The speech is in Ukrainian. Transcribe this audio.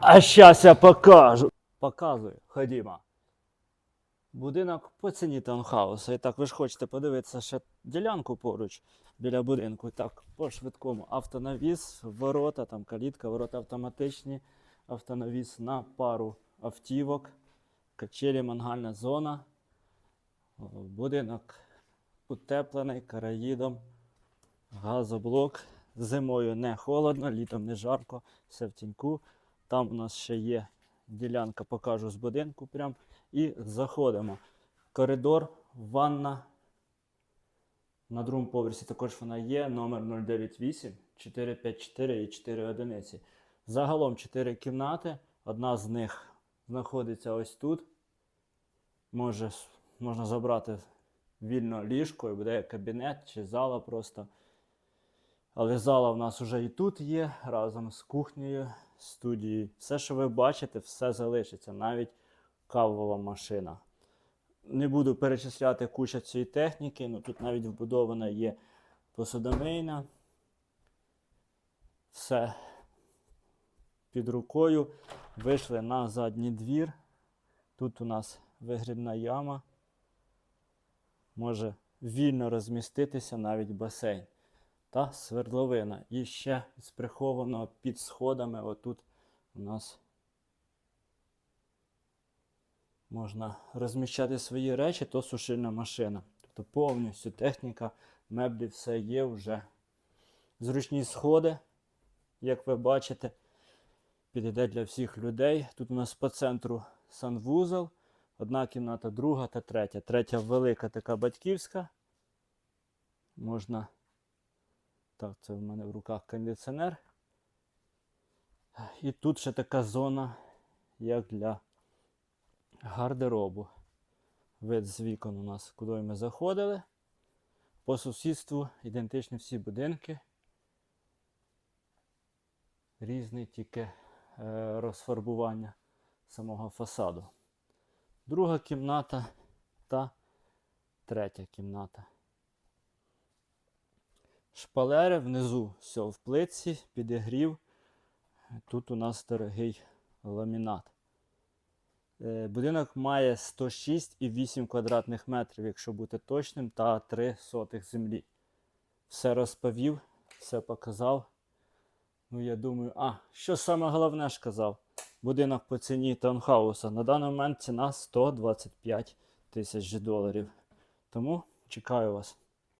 А щас я покажу. Показую, ходімо. Будинок по ціні таунхауса. І так, ви ж хочете подивитися ще ділянку поруч біля будинку. Так, по швидкому автонавіс, ворота, там калітка, ворота автоматичні, автонавіс на пару автівок, качелі, мангальна зона. Будинок утеплений караїдом, газоблок. Зимою не холодно, літом не жарко, все в тіньку. Там у нас ще є ділянка, покажу з будинку прям. І заходимо. Коридор, ванна. На другому поверсі також вона є. Номер 098 454 і 4 одиниці. Загалом 4 кімнати. Одна з них знаходиться ось тут. Може, можна забрати вільно ліжко і буде кабінет чи зала просто. Але зала в нас вже і тут є разом з кухнею, студією. Все, що ви бачите, все залишиться, навіть кавова машина. Не буду перечисляти куча цієї техніки, ну тут навіть вбудована є посудомийна. Все під рукою. Вийшли на задній двір. Тут у нас вигрібна яма. Може вільно розміститися навіть басейн та свердловина. І ще з прихованого під сходами отут у нас можна розміщати свої речі, то сушильна машина. Тобто повністю техніка, меблі, все є вже. Зручні сходи, як ви бачите, підійде для всіх людей. Тут у нас по центру санвузол, одна кімната, друга та третя. Третя велика така батьківська. Можна так, це в мене в руках кондиціонер. І тут ще така зона, як для гардеробу. Вид з вікон у нас, куди ми заходили. По сусідству ідентичні всі будинки. Різне тільки е, розфарбування самого фасаду. Друга кімната та третя кімната. Шпалери внизу все в плитці, підігрів. Тут у нас дорогий ламінат. Е, Будинок має 106,8 квадратних метрів, якщо бути точним, та 3 сотих землі. Все розповів, все показав. Ну, я думаю, а, що саме головне ж казав? Будинок по ціні таунхауса. На даний момент ціна 125 тисяч доларів. Тому чекаю вас.